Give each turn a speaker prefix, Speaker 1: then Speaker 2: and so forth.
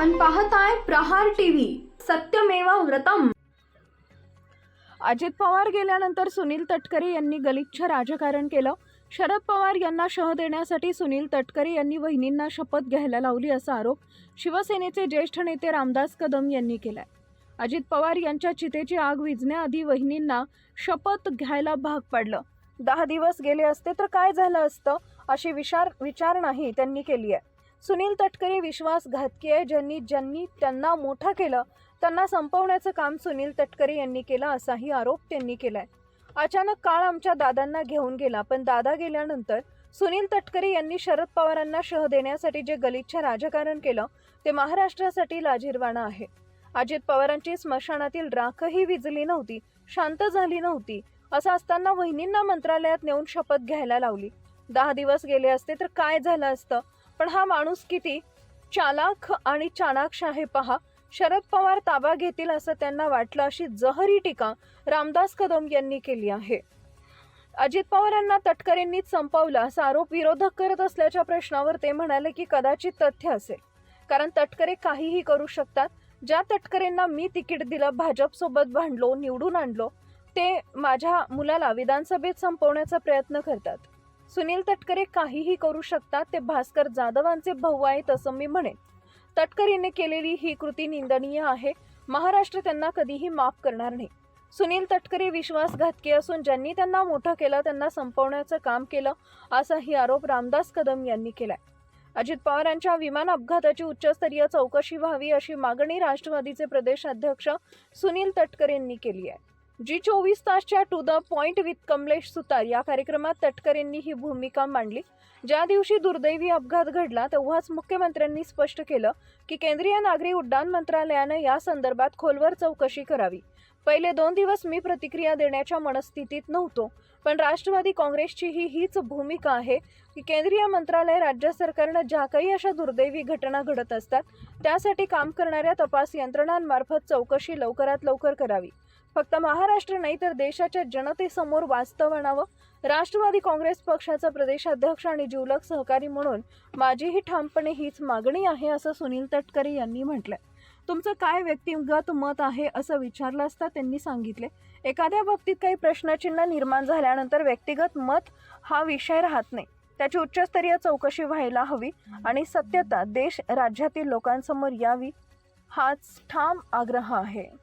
Speaker 1: पाहताय प्रहार टीव्ही. सत्यमेव व्रतम.
Speaker 2: अजित पवार गेल्यानंतर सुनील तटकरे यांनी गलिच्छ राजकारण केलं. शरद पवार यांना शह देण्यासाठी सुनील तटकरे यांनी वहिनींना शपथ घ्यायला लावली असा आरोप शिवसेनेचे ज्येष्ठ नेते रामदास कदम यांनी केलाय. अजित पवार यांच्या चितेची आग विझण्याआधी वहिनींना शपथ घ्यायला भाग पाडलं. दहा दिवस गेले असते तर काय झालं असतं अशी विचार विचारणाही त्यांनी केली आहे. सुनील तटकरे विश्वासघातकी आहे ज्यांनी ज्यांनी त्यांना मोठं केलं त्यांना संपवण्याचं काम सुनील तटकरे यांनी केलं असाही आरोप त्यांनी केलाय. अचानक काळ आमच्या दादांना घेऊन गेला पण दादा गेल्यानंतर सुनील तटकरे यांनी शरद पवारांना शह देण्यासाठी जे गलिच्छ राजकारण केलं ते महाराष्ट्रासाठी लाजीरवाणं आहे. अजित पवारांची स्मशानातील राखही विजली नव्हती शांत झाली नव्हती असं असताना वहिनींना मंत्रालयात नेऊन शपथ घ्यायला लावली. दहा दिवस गेले असते तर काय झालं असतं? पण हा माणूस किती? चालाख आणि चाणाक्ष आहे पहा. शरद पवार ताबा घेतील असं त्यांना वाटलं अशी जहरी टीका रामदास कदम यांनी केली आहे. अजित पवारांना तटकरेंनीच संपवलं असा आरोप विरोधक करत असल्याच्या प्रश्नावर ते म्हणाले की कदाचित तथ्य असेल. कारण तटकरे काहीही करू शकतात. ज्या तटकरेंना मी तिकीट दिलं भाजपसोबत भांडलो निवडून आणलो ते माझ्या मुलाला विधानसभेत संपवण्याचा प्रयत्न करतात. सुनील तटकरे काहीही करू शकतात ते भास्कर जाधवांचे भाऊ आहेत असं मी म्हणेन. तटकरेने केलेली ही कृती निंदनीय आहे. महाराष्ट्र त्यांना कधीही माफ करणार नाही. सुनील तटकरे विश्वासघातकी असून ज्यांनी त्यांना मोठं केलं त्यांना संपवण्याचं काम केलं असाही आरोप रामदास कदम यांनी केलाय. अजित पवारांच्या विमान अपघाताची उच्चस्तरीय चौकशी व्हावी अशी मागणी राष्ट्रवादीचे प्रदेश अध्यक्ष सुनील तटकरेंनी केली आहे. जी चोवीस तासच्या to the point with Kamlesh Sutar या कार्यक्रमात तटकरेंनी ही भूमिका मांडली. ज्या दिवशी दुर्दैवी अपघात घडला तेव्हाच मुख्यमंत्र्यांनी स्पष्ट केलं की केंद्रीय नागरी उड्डाण मंत्रालयानं या संदर्भात खोलवर चौकशी करावी. पहिले दोन दिवस मी प्रतिक्रिया देण्याच्या मनस्थितीत नव्हतो पण राष्ट्रवादी काँग्रेसची ही हीच भूमिका आहे की केंद्रीय मंत्रालय राज्य सरकारनं ज्या काही अशा दुर्दैवी घटना घडत असतात त्यासाठी काम करणाऱ्या तपास यंत्रणांमार्फत चौकशी लवकरात लवकर करावी. फक्त महाराष्ट्र नाही तर देशाच्या जनतेसमोर वास्तव आणावं. राष्ट्रवादी काँग्रेस पक्षाचा प्रदेशाध्यक्ष आणि जिवलग सहकारी म्हणून माझीही ठामपणे हीच मागणी आहे असं सुनील तटकरे यांनी म्हटलंय. तुमचं काय व्यक्तिगत मत आहे असं विचारलं असता त्यांनी सांगितले. एखाद्या बाबतीत काही प्रश्नचिन्ह निर्माण झाल्यानंतर व्यक्तिगत मत हा विषय राहत नाही. त्याची उच्चस्तरीय चौकशी व्हायला हवी आणि सत्यता देश राज्यातील लोकांसमोर यावी हाच ठाम आग्रह आहे.